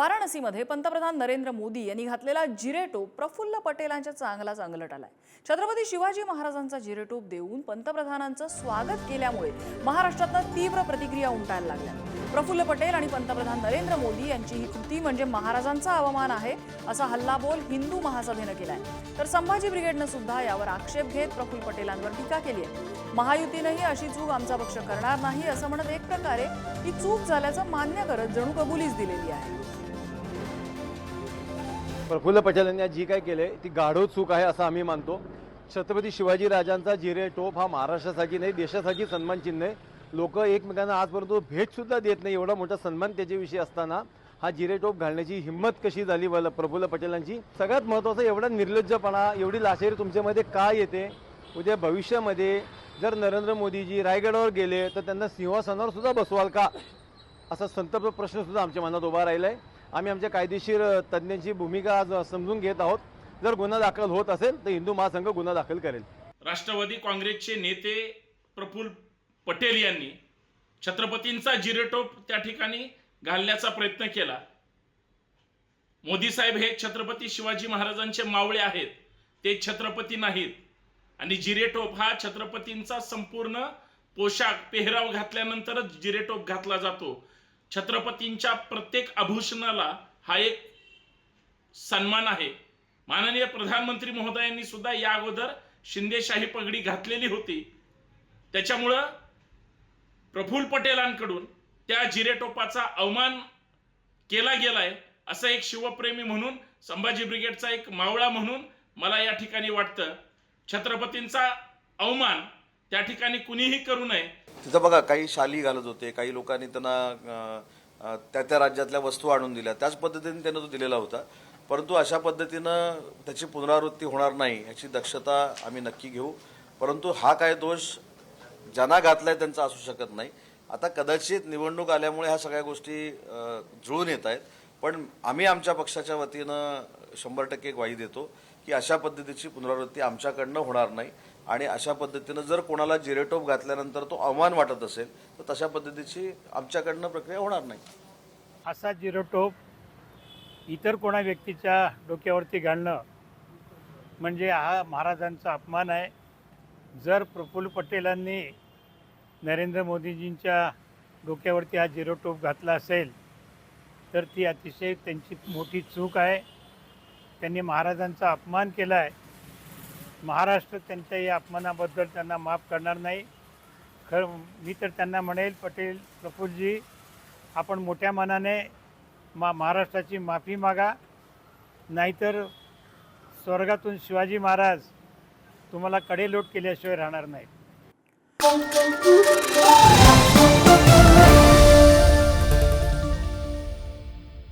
वाराणसीमध्ये पंतप्रधान नरेंद्र मोदी यांनी घातलेला जिरेटोप प्रफुल्ल पटेलांच्या चांगलाच अंगलट आलाय. छत्रपती शिवाजी महाराजांचा जिरेटोप देऊन पंतप्रधानांचं स्वागत केल्यामुळे महाराष्ट्रातनं तीव्र प्रतिक्रिया उमटायला लागल्या. प्रफुल्ल पटेल आणि पंतप्रधान नरेंद्र मोदी यांची ही कृती म्हणजे महाराजांचा अवमान आहे असा हल्लाबोल हिंदू महासभेनं केलाय. तर संभाजी ब्रिगेडनं सुद्धा यावर आक्षेप घेत प्रफुल्ल पटेलांवर टीका केली आहे. महायुतीनंही अशी चूक आमचा पक्ष करणार नाही असं म्हणत एक प्रकारे ही चूक झाल्याचं मान्य करत जणू कबुलीच दिलेली आहे. प्रफुल्ल पटेल यांनी जी काय केले ती गाढव चूक आहे असं आम्ही मानतो. छत्रपती शिवाजी राजांचा जिरे टोप हा महाराष्ट्रासाठी नाही देशासाठी सन्मान चिन्ह आहे. लोक एकमेकांना आजपर्यंत भेटसुद्धा देत नाही एवढा मोठा सन्मान त्याच्याविषयी असताना हा जिरे टोप घालण्याची हिंमत कशी झाली वल प्रफुल्ल पटेलांची सगळ्यात महत्त्वाचं एवढा निर्लज्जपणा एवढी लाशेरी तुमच्यामध्ये का येते? उद्या भविष्यामध्ये जर नरेंद्र मोदीजी रायगडावर गेले तर त्यांना सिंहासनावर सुद्धा बसवाल का? असा संतप्त प्रश्नसुद्धा आमच्या मनात उभा राहिला आहे आम्ही आमच्या कायदेशीर तज्ज्ञांची भूमिका आज समजून घेत आहोत. जर गुन्हा दाखल होत असेल तर हिंदू महासंघ गुन्हा दाखल करेल. राष्ट्रवादी काँग्रेसचे नेते प्रफुल्ल पटेल यांनी छत्रपतींचा जिरेटोप त्या ठिकाणी घालण्याचा प्रयत्न केला. मोदी साहेब हे छत्रपती शिवाजी महाराजांचे मावळे आहेत. ते छत्रपती नाहीत. आणि जिरेटोप हा छत्रपतींचा संपूर्ण पोशाख पेहराव घातल्यानंतरच जिरेटोप घातला जातो. छत्रपतींच्या प्रत्येक आभूषणाला हा एक सन्मान आहे. माननीय प्रधानमंत्री महोदयांनी सुद्धा या अगोदर शिंदेशाही पगडी घातलेली होती. त्याच्यामुळं प्रफुल्ल पटेलांकडून त्या जिरेटोपाचा अवमान केला गेलाय असं एक शिवप्रेमी म्हणून संभाजी ब्रिगेडचा एक मावळा म्हणून मला या ठिकाणी वाटतं. छत्रपतींचा अवमान त्या ठिकाणी कुणीही करू नये. तिथं बघा काही शाली घालत होते काही लोकांनी त्यांना त्या त्या राज्यातल्या वस्तू आणून दिल्या. त्याच पद्धतीने त्यांना तो दिलेला होता. परंतु अशा पद्धतीनं त्याची पुनरावृत्ती होणार नाही याची दक्षता आम्ही नक्की घेऊ. परंतु हा काय दोष ज्यांना घातलाय त्यांचा असू शकत नाही. आता कदाचित निवडणूक आल्यामुळे ह्या सगळ्या गोष्टी जुळून येत आहेत. पण आम्ही आमच्या पक्षाच्या वतीनं शंभर टक्के ग्वाही देतो. की अशा पद्धतीची पुनरावृत्ती आमच्याकडनं होणार नाही. आणि अशा पद्धतीनं जर कोणाला जिरेटोप घातल्यानंतर तो अवमान वाटत असेल तर तशा पद्धतीची आमच्याकडनं प्रक्रिया होणार नाही. असा जिरोटोप इतर कोणा व्यक्तीच्या डोक्यावरती घालणं म्हणजे हा महाराजांचा अपमान आहे. जर प्रफुल्ल पटेलांनी नरेंद्र मोदीजींच्या डोक्यावरती हा जिरोटोप घातला असेल तर ती अतिशय त्यांची मोठी चूक आहे. त्यांनी महाराजांचा अपमान केला आहे महाराष्ट्र त्यांच्या या अपमानाबद्दल त्यांना माफ करणार नाही. खर मी तर त्यांना म्हणेल पटेल प्रफुल्लजी आपण मोठ्या मनाने मा महाराष्ट्राची माफी मागा. नाहीतर स्वर्गातून शिवाजी महाराज तुम्हाला कडेलोट केल्याशिवाय राहणार नाहीत.